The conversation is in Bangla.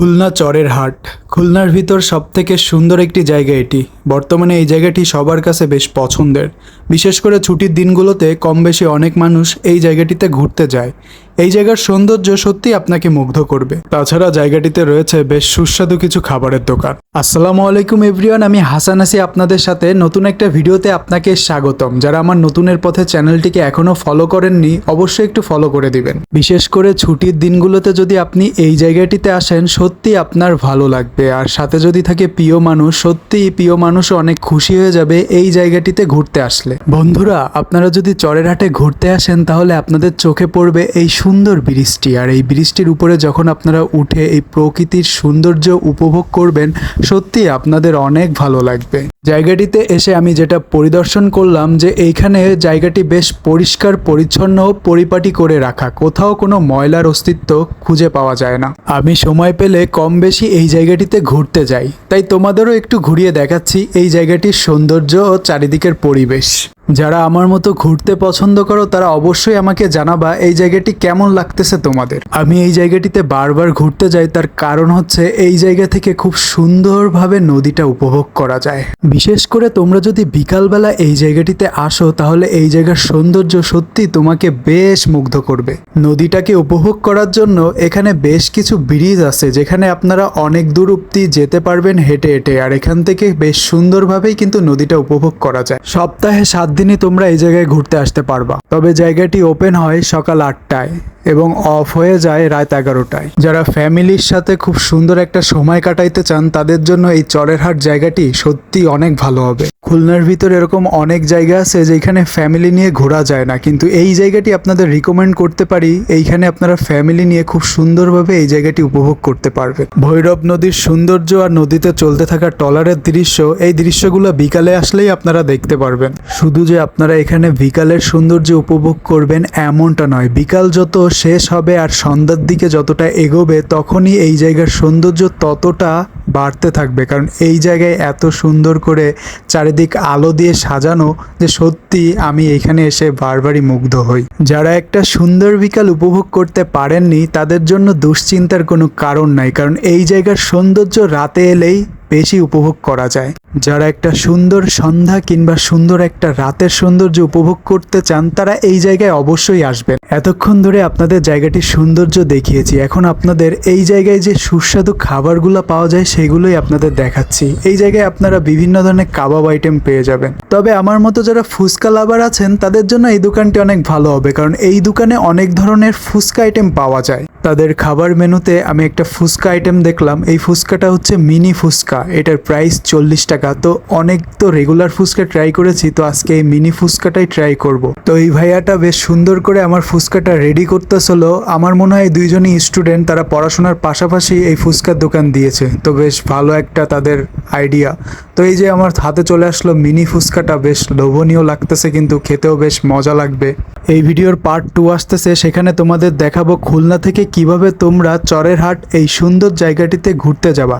খুলনা চরের হাট। খুলনার ভিতর সব থেকে সুন্দর একটি জায়গা এটি। বর্তমানে এই জায়গাটি সবার কাছে বেশ পছন্দের। বিশেষ করে ছুটির দিনগুলোতে কম বেশি অনেক মানুষ এই জায়গাটিতে ঘুরতে যায়। এই জায়গার সৌন্দর্য সত্যি আপনাকে মুগ্ধ করবে। তাছাড়া জায়গাটিতে রয়েছে বেশ সুস্বাদু কিছু খাবারের দোকান। আসসালামু আলাইকুম এভরিওয়ান, আমি হাসান আসি আপনাদের সাথে। নতুন একটা ভিডিওতে আপনাকে স্বাগতম। যারা আমার নতুনের পথে চ্যানেলটিকে এখনও ফলো করেননি, অবশ্যই একটু ফলো করে দিবেন। বিশেষ করে ছুটির দিনগুলোতে যদি আপনি এই জায়গাটিতে আসেন সত্যি আপনার ভালো লাগবে। আর সাথে যদি থাকে প্রিয় মানুষ সত্যি প্রিয় মানুষও অনেক খুশি হয়ে যাবে এই জায়গাটিতে ঘুরতে আসলে। বন্ধুরা, আপনারা যদি চরের হাটে ঘুরতে আসেন, তাহলে আপনাদের চোখে পড়বে এই সুন্দর ব্রিজটি আর এই ব্রিজটির উপরে যখন আপনারা উঠে এই প্রকৃতির সৌন্দর্য উপভোগ করবেন সত্যি আপনাদের অনেক ভালো লাগবে। জায়গাটিতে এসে আমি যেটা পরিদর্শন করলাম যে এইখানে জায়গাটি বেশ পরিষ্কার, পরিচ্ছন্ন পরিপাটি করে রাখা। কোথাও কোনো ময়লার অস্তিত্ব খুঁজে পাওয়া যায় না। আমি সময় পেলে কম বেশি এই জায়গাটিতে ঘুরতে যাই। তাই তোমাদেরও একটু ঘুরিয়ে দেখাচ্ছি এই জায়গাটির সৌন্দর্য ও চারিদিকের পরিবেশ। যারা আমার মতো ঘুরতে পছন্দ করো, তারা অবশ্যই আমাকে জানাবা এই জায়গাটি কেমন লাগতেছে তোমাদের। আমি এই জায়গাটিতে বারবার ঘুরতে যাই, তার কারণ হচ্ছে এই জায়গা থেকে খুব সুন্দরভাবে নদীটা উপভোগ করা যায়। বিশেষ করে তোমরা যদি বিকালবেলা এই জায়গাটিতে আসো, তাহলে এই জায়গার সৌন্দর্য সত্যি তোমাকে বেশ মুগ্ধ করবে। নদীটাকে উপভোগ করার জন্য এখানে বেশ কিছু ব্রিজ আছে, যেখানে আপনারা অনেক দূর অব্দি যেতে পারবেন হেঁটে হেঁটে, আর এখান থেকে বেশ সুন্দরভাবেই কিন্তু নদীটা উপভোগ করা যায়। সপ্তাহে সাত দিনই তোমরা এই জায়গায় ঘুরতে আসতে পারবা। তবে জায়গাটি ওপেন হয় সকাল আটটায়। এবং অফ হয়ে যায় রাত এগারোটায়। যারা ফ্যামিলির সাথে খুব সুন্দর একটা সময় কাটাইতে চান, তাদের জন্য এই চরেরহাট জায়গাটি সত্যি অনেক ভালো হবে। খুলনার ভিতর এরকম অনেক জায়গা আছে যেখানে ফ্যামিলি নিয়ে ঘোরা যায় না। কিন্তু এই জায়গাটি আপনাদের রিকমেন্ড করতে পারি, এইখানে আপনারা ফ্যামিলি নিয়ে খুব সুন্দরভাবে এই জায়গাটি উপভোগ করতে পারবেন। ভৈরব নদীর সৌন্দর্য আর নদীতে চলতে থাকা টলারের দৃশ্য, এই দৃশ্যগুলো বিকালে আসলেই আপনারা দেখতে পারবেন। শুধু যে আপনারা এখানে বিকালের সৌন্দর্য উপভোগ করবেন এমনটা নয়, বিকাল যত শেষ হবে আর সন্ধ্যার দিকে যতটা এগোবে, তখনই এই জায়গার সৌন্দর্য ততটা বাড়তে থাকবে। কারণ এই জায়গায় এত সুন্দর করে চারিদিক আলো দিয়ে সাজানো যে সত্যি আমি এখানে এসে বারবারই মুগ্ধ হই। যারা একটা সুন্দর বিকাল উপভোগ করতে পারেননি, তাদের জন্য দুশ্চিন্তার কোনো কারণ নাই। কারণ এই জায়গার সৌন্দর্য রাতে এলেই বেশি উপভোগ করা যায়। যারা একটা সুন্দর সন্ধ্যা কিংবা সুন্দর একটা রাতের সৌন্দর্য উপভোগ করতে চান, তারা এই জায়গায় অবশ্যই আসবেন। এতক্ষণ ধরে আপনাদের জায়গাটির সৌন্দর্য দেখিয়েছি। এখন আপনাদের এই জায়গায় যে সুস্বাদু খাবারগুলো পাওয়া যায়, সেগুলোই আপনাদের দেখাচ্ছি। এই জায়গায় আপনারা বিভিন্ন ধরনের কাবাব আইটেম পেয়ে যাবেন। তবে আমার মতো যারা ফুচকা লাভার আছেন, তাদের জন্য এই দোকানটি অনেক ভালো হবে, কারণ এই দোকানে অনেক ধরনের ফুচকা আইটেম পাওয়া যায়। তাদের খাবার মেনুতে আমি একটা ফুচকা আইটেম দেখলাম। এই ফুচকাটা হচ্ছে মিনি ফুচকা। এটার প্রাইস চল্লিশ টাকা। তো অনেক তো রেগুলার ফুচকা ট্রাই করেছি, তো আজকে এই মিনি ফুচকাটাই ট্রাই করব। তো এই ভাইয়াটা বেশ সুন্দর করে আমার ফুচকাটা রেডি করতেছিল। আমার মনে হয় দুইজনই স্টুডেন্ট তারা পড়াশোনার পাশাপাশি এই ফুচকার দোকান দিয়েছে। তো বেশ ভালো একটা তাদের আইডিয়া তো এই যে আমার হাতে চলে আসলো মিনি ফুচকাটা, বেশ লোভনীয় লাগতেছে কিন্তু খেতেও বেশ মজা লাগবে। এই ভিডিওর পার্ট টু আসতেছে। সেখানে তোমাদের দেখাবো খুলনা থেকে কীভাবে তোমরা চরের হাট এই সুন্দর জায়গাটিতে ঘুরতে যাবা।